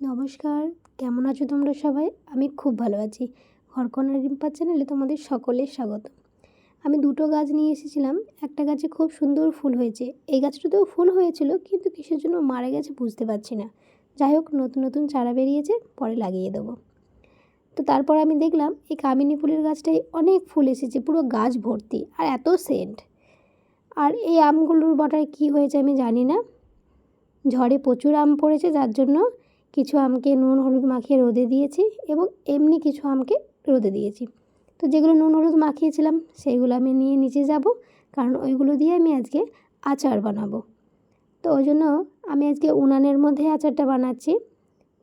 নমস্কার, কেমন আছো তোমরা সবাই? আমি খুব ভালো আছি। হরকনা রিম্পার চ্যানেলে তোমাদের সকলের স্বাগত। আমি দুটো গাছ নিয়ে এসেছিলাম। একটা গাছে খুব সুন্দর ফুল হয়েছে। এই গাছটাতেও ফুল হয়েছিল, কিন্তু কিসের জন্য মারা গেছে বুঝতে পারছি না। যাই হোক, নতুন নতুন চারা বেরিয়েছে, পরে লাগিয়ে দেবো। তো তারপর আমি দেখলাম, এই কামিনী ফুলের গাছটায় অনেক ফুল এসেছে, পুরো গাছ ভর্তি, আর এত সেন্ট। আর এই আমগুলোর বটায় কী হয়েছে আমি জানি না। ঝড়ে প্রচুর আম পড়েছে, যার জন্য কিছু আমকে নুন, হলুদ মাখিয়ে রোদে দিয়েছি এবং এমনি কিছু আমকে রোদে দিয়েছি। তো যেগুলো নুন, হলুদ মাখিয়েছিলাম, সেইগুলো আমি নিয়ে নিচে যাব, কারণ ওইগুলো দিয়ে আমি আজকে আচার বানাবো। তো ওই জন্য আমি আজকে উনানের মধ্যে আচারটা বানাচ্ছি।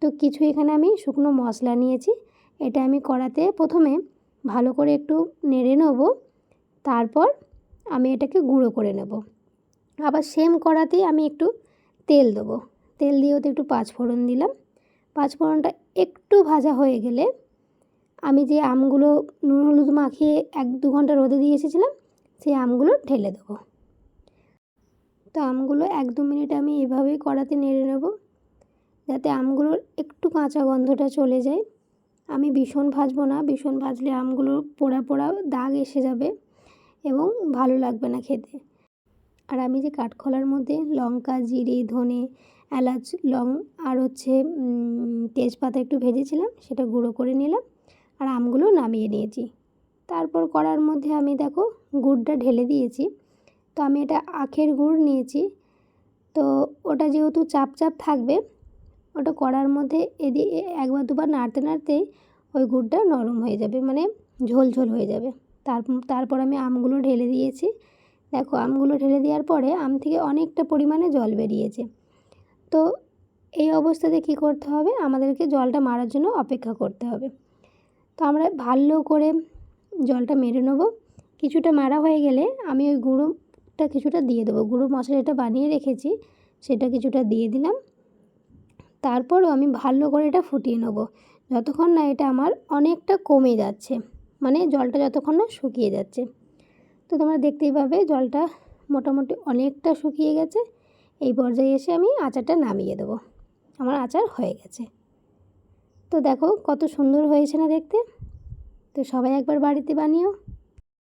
তো কিছু এখানে আমি শুকনো মশলা নিয়েছি, এটা আমি কড়াতে প্রথমে ভালো করে একটু নেড়ে নেব, তারপর আমি এটাকে গুঁড়ো করে নেব। আবার সেম কড়াতেই আমি একটু তেল দেবো। তেল দিয়ে ওতে একটু পাঁচফোড়ন দিলাম। পাঁচফোড়নটা একটু ভাজা হয়ে গেলে আমি যে আমগুলো নুন হলুদ মাখিয়ে এক দু ঘণ্টা রোদে দিয়ে এসেছিলাম, সেই আমগুলো ঢেলে দেবো। তো আমগুলো এক দু মিনিট আমি এভাবেই কড়াতে নেড়ে নেব, যাতে আমগুলোর একটু কাঁচা গন্ধটা চলে যায়। আমি ভীষণ ভাজবো না, ভীষণ ভাজলে আমগুলো পোড়া পোড়া দাগ এসে যাবে এবং ভালো লাগবে না খেতে। আর আমি যে কাঠখোলার মধ্যে লঙ্কা, জিরে, ধনে এলাচ, লং আর হচ্ছে তেজপাতা একটু ভেজেছিলাম, সেটা গুঁড়ো করে নিলাম আর আমগুলো নামিয়ে নিয়েছি। তারপর কড়ার মধ্যে আমি দেখো গুড়টা ঢেলে দিয়েছি। তো আমি এটা আখের গুড় নিয়েছি। তো ওটা যেহেতু চাপ চাপ থাকবে, ওটা কড়ার মধ্যে এদি একবার দুবার নাড়তে নাড়তেই ওই গুড়টা নরম হয়ে যাবে মানে ঝোল ঝোল হয়ে যাবে। তার, তারপর আমি আমগুলো ঢেলে দিয়েছি। দেখো আমগুলো ঢেলে দেওয়ার পরে আম থেকে অনেকটা পরিমাণে জল বেরিয়েছে। তো এই অবস্থাতে কী করতে হবে? আমাদেরকে জলটা মারার জন্য অপেক্ষা করতে হবে। তো আমরা ভালো করে জলটা মেরে নেব। কিছুটা মারা হয়ে গেলে আমি ওই গুঁড়োটা কিছুটা দিয়ে দেবো। গুঁড়ো মশলাটা বানিয়ে রেখেছি, সেটা কিছুটা দিয়ে দিলাম। তারপরও আমি ভালো করে এটা ফুটিয়ে নেব। যতক্ষণ না এটা আমার অনেকটা কমে যাচ্ছে মানে জলটা যতক্ষণ না শুকিয়ে যাচ্ছে। তো তোমরা দেখতেই পাবে জলটা মোটামুটি অনেকটা শুকিয়ে গেছে। এই পর্যায়ে এসে আমি আচারটা নামিয়ে দেবো। আমার আচার হয়ে গেছে। তো দেখো কত সুন্দর হয়েছে না দেখতে? তো সবাই একবার বাড়িতে বানিও।